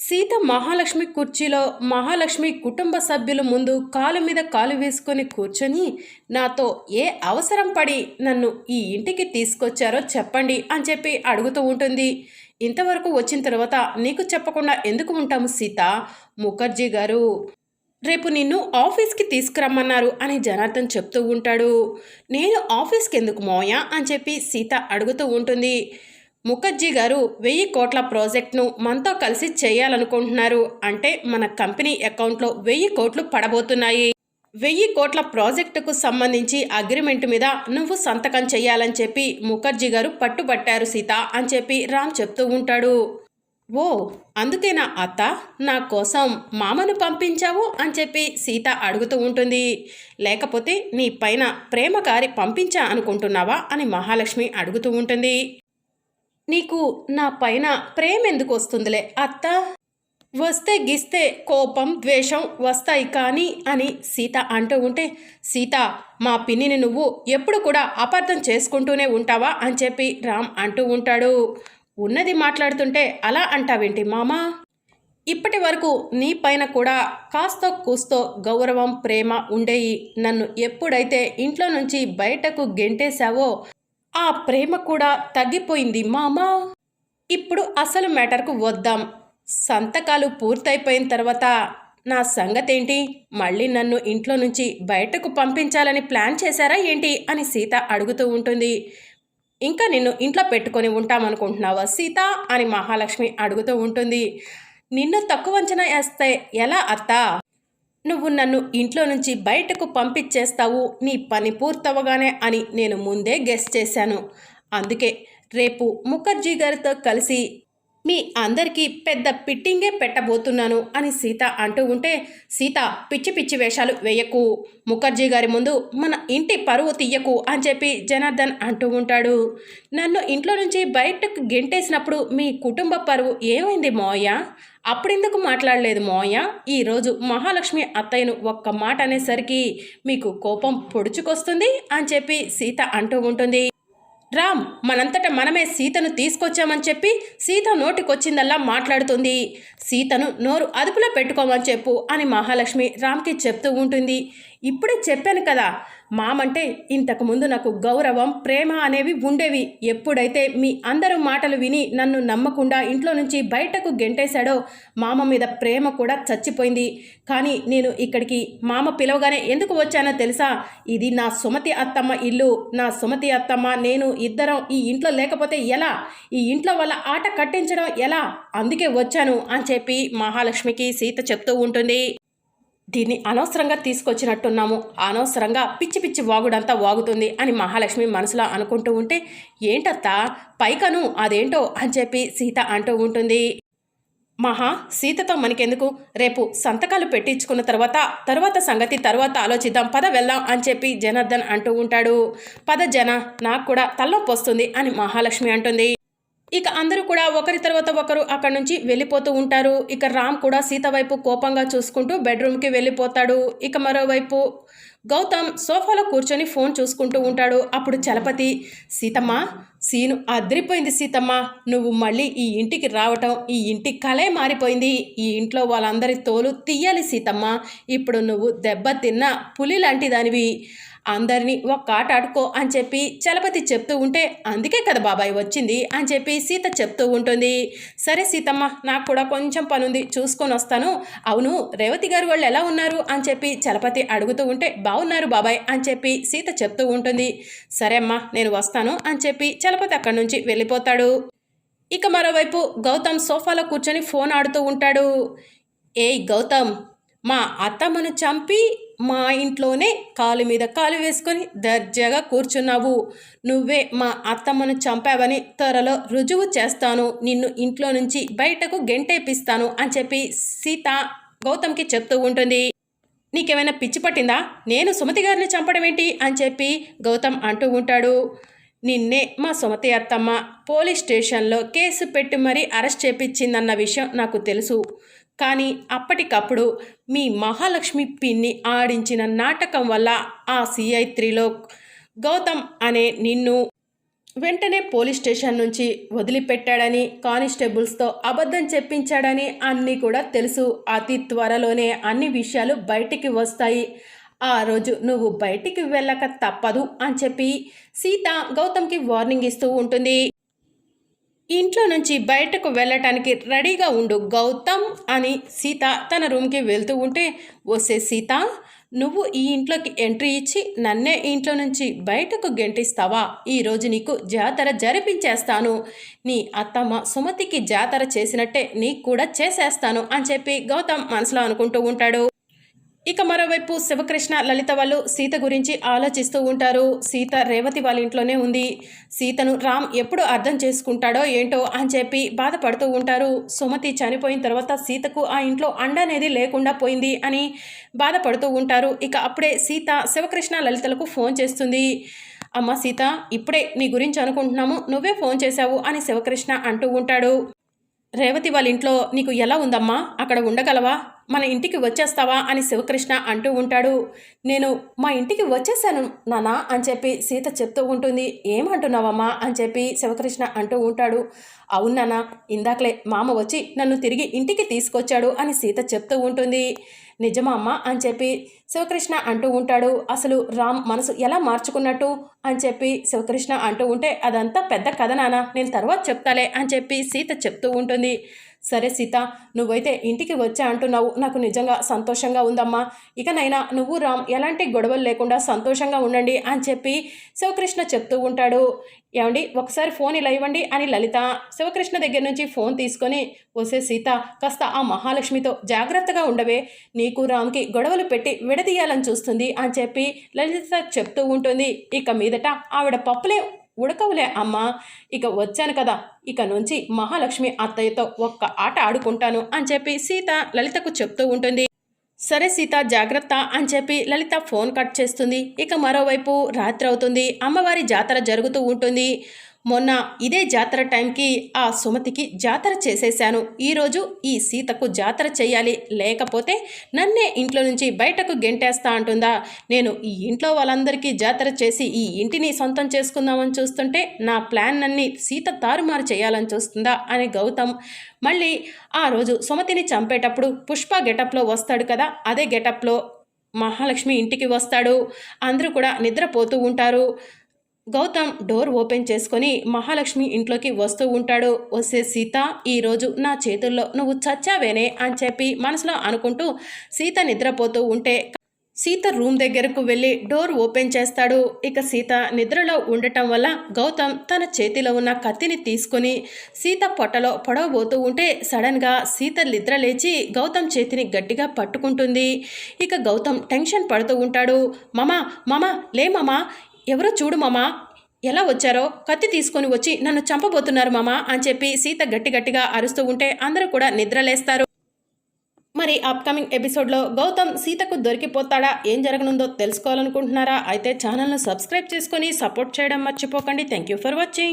సీత మహాలక్ష్మి కుర్చీలో మహాలక్ష్మి కుటుంబ సభ్యుల ముందు కాలు మీద కాలు వేసుకొని కూర్చొని నాతో ఏ అవసరం పడి నన్ను ఈ ఇంటికి తీసుకొచ్చారో చెప్పండి అని చెప్పి అడుగుతూ ఉంటుంది. ఇంతవరకు వచ్చిన తర్వాత నీకు చెప్పకుండా ఎందుకు ఉంటాము సీత? ముఖర్జీ గారు రేపు నిన్ను ఆఫీస్కి తీసుకురమ్మన్నారు అని జనార్దన్ చెప్తూ ఉంటాడు. నేను ఆఫీస్కి ఎందుకు మోయా? అని చెప్పి సీత అడుగుతూ ఉంటుంది. ముఖర్జీ గారు వెయ్యి కోట్ల ప్రాజెక్ట్ను మనతో కలిసి చేయాలనుకుంటున్నారు. అంటే మన కంపెనీ అకౌంట్లో వెయ్యి కోట్లు పడబోతున్నాయి. వెయ్యి కోట్ల ప్రాజెక్టుకు సంబంధించి అగ్రిమెంట్ మీద నువ్వు సంతకం చేయాలని చెప్పి ముఖర్జీ గారు పట్టుబట్టారు సీత అని చెప్పి రామ్ చెప్తూ ఉంటాడు. ఓ అందుకేనా అత్త? నా కోసం మామను పంపించావు అని చెప్పి సీత అడుగుతూ ఉంటుంది. లేకపోతే నీ పైన ప్రేమకారి పంపించా అనుకుంటున్నావా అని మహాలక్ష్మి అడుగుతూ ఉంటుంది. నీకు నా పైన ప్రేమ ఎందుకు వస్తుందిలే అత్త? వస్తే గిస్తే కోపం ద్వేషం వస్తాయి కానీ అని సీత అంటూ ఉంటే సీత మా పిన్నిని నువ్వు ఎప్పుడు కూడా అపార్థం చేసుకుంటూనే ఉంటావా అని చెప్పి రామ్ అంటూ ఉంటాడు. ఉన్నది మాట్లాడుతుంటే అలా అంటావేంటి మామా? ఇప్పటి వరకు నీ పైన కూడా కాస్తో కూస్తో గౌరవం ప్రేమ ఉండేయి. నన్ను ఎప్పుడైతే ఇంట్లో నుంచి బయటకు గెంటేశావో ఆ ప్రేమ కూడా తగ్గిపోయింది మామా. ఇప్పుడు అసలు మ్యాటర్కు వద్దాం. సంతకాలు పూర్తయిపోయిన తర్వాత నా సంగతేంటి? మళ్ళీ నన్ను ఇంట్లో నుంచి బయటకు పంపించాలని ప్లాన్ చేశారా ఏంటి అని సీత అడుగుతూ ఉంటుంది. ఇంకా నిన్ను ఇంట్లో పెట్టుకొని ఉంటామనుకుంటున్నావా సీత? అని మహాలక్ష్మి అడుగుతూ ఉంటుంది. నిన్ను తక్కువ అంచనా వేస్తే ఎలా అత్తా? నువ్వు నన్ను ఇంట్లో నుంచి బయటకు పంపించేస్తావు నీ పని పూర్తవగానే అని నేను ముందే గెస్ చేశాను. అందుకే రేపు ముఖర్జీ గారితో కలిసి మీ అందరికీ పెద్ద పిట్టింగే పెట్టబోతున్నాను అని సీత అంటూ ఉంటే సీత పిచ్చి పిచ్చి వేషాలు వేయకు. ముఖర్జీ గారి ముందు మన ఇంటి పరువు తీయకు అని చెప్పి జనార్దన్ అంటూ ఉంటాడు. నన్ను ఇంట్లో నుంచి బయటకు గెంటేసినప్పుడు మీ కుటుంబ పరువు ఏమైంది మోయ అప్పుడెందుకు మాట్లాడలేదు మోయ ఈరోజు మహాలక్ష్మి అత్తయ్యను ఒక్క మాట అనేసరికి మీకు కోపం పొడుచుకొస్తుంది అని చెప్పి సీత అంటూ ఉంటుంది. రామ్ మనంతట మనమే సీతను తీసుకొచ్చామని చెప్పి సీత నోటికొచ్చిందల్లా మాట్లాడుతుంది. సీతను నోరు అదుపులో పెట్టుకోమని చెప్పు అని మహాలక్ష్మి రామ్కి చెప్తూ ఉంటుంది. ఇప్పుడే చెప్పాను కదా మామంటే ఇంతకుముందు నాకు గౌరవం ప్రేమ అనేవి ఉండేవి. ఎప్పుడైతే మీ అందరూ మాటలు విని నన్ను నమ్మకుండా ఇంట్లో నుంచి బయటకు గెంటేశాడో మామ మీద ప్రేమ కూడా చచ్చిపోయింది. కానీ నేను ఇక్కడికి మామ పిలవగానే ఎందుకు వచ్చానో తెలుసా? ఇది నా సుమతి అత్తమ్మ ఇల్లు. నా సుమతి అత్తమ్మ నేను ఇద్దరం ఈ ఇంట్లో లేకపోతే ఎలా? ఈ ఇంట్లో వాళ్ళ ఆట కట్టించడం ఎలా? అందుకే వచ్చాను అని చెప్పి మహాలక్ష్మికి సీత చెప్తూ ఉంటుంది. దీన్ని అనవసరంగా తీసుకొచ్చినట్టున్నాము. అనవసరంగా పిచ్చి పిచ్చి వాగుడంతా వాగుతుంది అని మహాలక్ష్మి మనసులో అనుకుంటూ ఉంటే ఏంటత్తా? పైకను అదేంటో? అని చెప్పి సీత అంటూ ఉంటుంది. మహా సీతతో మనకెందుకు? రేపు సంతకాలు పెట్టించుకున్న తర్వాత తర్వాత సంగతి తర్వాత ఆలోచిద్దాం. పద వెళ్దాం అని చెప్పి జనార్దన్ అంటూ ఉంటాడు. పద జన నాకు కూడా తలనొప్పి వస్తుంది అని మహాలక్ష్మి అంటుంది. ఇక అందరూ కూడా ఒకరి తర్వాత ఒకరు అక్కడి నుంచి వెళ్ళిపోతూ ఉంటారు. ఇక రామ్ కూడా సీత వైపు కోపంగా చూసుకుంటూ బెడ్రూమ్కి వెళ్ళిపోతాడు. ఇక మరోవైపు గౌతమ్ సోఫాలో కూర్చొని ఫోన్ చూసుకుంటూ ఉంటాడు. అప్పుడు చలపతి సీతమ్మ సీను అదిరిపోయింది సీతమ్మ. నువ్వు మళ్ళీ ఈ ఇంటికి రావటం ఈ ఇంటి కలే మారిపోయింది. ఈ ఇంట్లో వాళ్ళందరి తోలు తీయాలి సీతమ్మ. ఇప్పుడు నువ్వు దెబ్బ తిన్న పులి లాంటి దానివి. అందరినీ ఒక్క ఆట ఆడుకో అని చెప్పి చలపతి చెప్తూ ఉంటే అందుకే కదా బాబాయ్ వచ్చింది అని చెప్పి సీత చెప్తూ ఉంటుంది. సరే సీతమ్మ నాకు కూడా కొంచెం పనుంది చూసుకొని వస్తాను. అవును రేవతి గారు వాళ్ళు ఎలా ఉన్నారు? అని చెప్పి చలపతి అడుగుతూ ఉంటే బాగున్నారు బాబాయ్ అని చెప్పి సీత చెప్తూ ఉంటుంది. సరే అమ్మా నేను వస్తాను అని చెప్పి చలపతి అక్కడి నుంచి వెళ్ళిపోతాడు. ఇక మరోవైపు గౌతమ్ సోఫాలో కూర్చొని ఫోన్ ఆడుతూ ఉంటాడు. ఏయ్ గౌతమ్ మా అత్తమ్మను చంపి మా ఇంట్లోనే కాలు మీద కాలు వేసుకొని దర్జాగా కూర్చున్నావు. నువ్వే మా అత్తమ్మను చంపావని త్వరలో రుజువు చేస్తాను. నిన్ను ఇంట్లో నుంచి బయటకు గెంటేపిస్తాను అని చెప్పి సీత గౌతమ్కి చెప్తూ ఉంటుంది. నీకేమైనా పిచ్చి పట్టిందా? నేను సుమతి గారిని చంపడం ఏంటి? అని చెప్పి గౌతమ్ అంటూ ఉంటాడు. నిన్నే మా సుమతి అత్తమ్మ పోలీస్ స్టేషన్లో కేసు పెట్టి మరీ అరెస్ట్ చేపించిందన్న విషయం నాకు తెలుసు. కానీ అప్పటికప్పుడు మీ మహాలక్ష్మి పిన్ని ఆడించిన నాటకం వల్ల ఆ సిఐ త్రీలో గౌతమ్ అనే నిన్ను వెంటనే పోలీస్ స్టేషన్ నుంచి వదిలిపెట్టాడని కానిస్టేబుల్స్తో అబద్ధం చెప్పించాడని అన్నీ కూడా తెలుసు. అతి త్వరలోనే అన్ని విషయాలు బయటికి వస్తాయి. ఆ రోజు నువ్వు బయటికి వెళ్ళక తప్పదు అని చెప్పి సీత గౌతమ్కి వార్నింగ్ ఇస్తూ ఉంటుంది. ఇంట్లో నుంచి బయటకు వెళ్ళటానికి రెడీగా ఉండు గౌతమ్ అని సీత తన రూమ్కి వెళ్తూ ఉంటే వస్తే సీత నువ్వు ఈ ఇంట్లోకి ఎంట్రీ ఇచ్చి నన్నే ఇంట్లో నుంచి బయటకు గెంటిస్తావా? ఈరోజు నీకు జాతర జరిపించేస్తాను. నీ అత్తమ్మ సుమతికి జాతర చేసినట్టే నీకు కూడా చేసేస్తాను అని చెప్పి గౌతమ్ మనసులో అనుకుంటూ ఉంటాడు. ఇక మరోవైపు శివకృష్ణ లలిత వాళ్ళు సీత గురించి ఆలోచిస్తూ ఉంటారు. సీత రేవతి వాళ్ళ ఇంట్లోనే ఉంది. సీతను రామ్ ఎప్పుడు అర్థం చేసుకుంటాడో ఏంటో అని చెప్పి బాధపడుతూ ఉంటారు. సుమతి చనిపోయిన తర్వాత సీతకు ఆ ఇంట్లో అండ అనేది లేకుండా పోయింది అని బాధపడుతూ ఉంటారు. ఇక అప్పుడే సీత శివకృష్ణ లలితలకు ఫోన్ చేస్తుంది. అమ్మ సీత ఇప్పుడే నీ గురించి అనుకుంటున్నాము. నువ్వే ఫోన్ చేశావు అని శివకృష్ణ అంటూ ఉంటాడు. రేవతి వాళ్ళ ఇంట్లో నీకు ఎలా ఉందమ్మా? అక్కడ ఉండగలవా? మన ఇంటికి వచ్చేస్తావా అని శివకృష్ణ అంటూ ఉంటాడు. నేను మా ఇంటికి వచ్చేసాను నానా అని చెప్పి సీత చెప్తూ ఉంటుంది. ఏమంటున్నావమ్మా అని చెప్పి శివకృష్ణ అంటూ ఉంటాడు. అవును అవునానా ఇందాకలే మామ వచ్చి నన్ను తిరిగి ఇంటికి తీసుకొచ్చాడు అని సీత చెప్తూ ఉంటుంది. నిజమా అమ్మ అని చెప్పి శివకృష్ణ అంటూ ఉంటాడు. అసలు రామ్ మనసు ఎలా మార్చుకున్నట్టు అని చెప్పి శివకృష్ణ అంటూ ఉంటే అదంతా పెద్ద కథ నాన్న నేను తర్వాత చెప్తాలే అని చెప్పి సీత చెప్తూ ఉంటుంది. సరే సీత నువ్వైతే ఇంటికి వచ్చా అంటున్నావు. నాకు నిజంగా సంతోషంగా ఉందమ్మా. ఇకనైనా నువ్వు రామ్ ఎలాంటి గొడవలు లేకుండా సంతోషంగా ఉండండి అని చెప్పి శివకృష్ణ చెప్తూ ఉంటాడు. ఏమండి ఒకసారి ఫోన్ ఇలా ఇవ్వండి అని లలిత శివకృష్ణ దగ్గర నుంచి ఫోన్ తీసుకొని వసే సీత కాస్త ఆ మహాలక్ష్మితో జాగ్రత్తగా ఉండవే. నీకు రామ్కి గొడవలు పెట్టి విడదీయాలని చూస్తుంది అని చెప్పి లలిత చెప్తూ ఉంటుంది. ఇక మీదట ఆవిడ పప్పులే ఉడకవులే అమ్మా. ఇక వచ్చాను కదా. ఇక నుంచి మహాలక్ష్మి అత్తయ్యతో ఒక్క ఆట ఆడుకుంటాను అని చెప్పి సీత లలితకు చెప్తూ ఉంటుంది. సరే సీత జాగ్రత్త అని చెప్పి లలిత ఫోన్ కట్ చేస్తుంది. ఇక మరోవైపు రాత్రి అవుతుంది. అమ్మవారి జాతర జరుగుతూ ఉంటుంది. మొన్న ఇదే జాతర టైంకి ఆ సుమతికి జాతర చేసేశాను. ఈరోజు ఈ సీతకు జాతర చేయాలి. లేకపోతే నన్నే ఇంట్లో నుంచి బయటకు గెంటేస్తా అంటుందా? నేను ఈ ఇంట్లో వాళ్ళందరికీ జాతర చేసి ఈ ఇంటిని సొంతం చేసుకుందామని చూస్తుంటే నా ప్లాన్ అన్ని సీత తారుమారు చేయాలని చూస్తుందా అని గౌతమ్. మళ్ళీ ఆ రోజు సుమతిని చంపేటప్పుడు పుష్ప గెటప్లో వస్తాడు కదా అదే గెటప్లో మహాలక్ష్మి ఇంటికి వస్తాడు. అందరూ కూడా నిద్రపోతూ ఉంటారు. గౌతమ్ డోర్ ఓపెన్ చేసుకొని మహాలక్ష్మి ఇంట్లోకి వస్తూ ఉంటాడు. వస్తే సీత ఈరోజు నా చేతుల్లో నువ్వు చచ్చావేనే? అని చెప్పి మనసులో అనుకుంటూ సీత నిద్రపోతూ ఉంటే సీత రూమ్ దగ్గరకు వెళ్ళి డోర్ ఓపెన్ చేస్తాడు. ఇక సీత నిద్రలో ఉండటం వల్ల గౌతమ్ తన చేతిలో ఉన్న కత్తిని తీసుకొని సీత పొట్టలో పొడవబోతూ ఉంటే సడన్గా సీత నిద్ర లేచి గౌతమ్ చేతిని గట్టిగా పట్టుకుంటుంది. ఇక గౌతమ్ టెన్షన్ పడుతూ ఉంటాడు. మమ మమ లే మమా ఎవరో చూడు మామా ఎలా వచ్చారో? కత్తి తీసుకొని వచ్చి నన్ను చంపబోతున్నారు మామా అని చెప్పి సీత గట్టి గట్టిగా అరుస్తూ ఉంటే అందరూ కూడా నిద్రలేస్తారు. మరి అప్కమింగ్ ఎపిసోడ్లో గౌతమ్ సీతకు దొరికిపోతాడా? ఏం జరగనుందో తెలుసుకోవాలనుకుంటున్నారా? అయితే ఛానల్ను సబ్స్క్రైబ్ చేసుకొని సపోర్ట్ చేయడం మర్చిపోకండి. Thank you for watching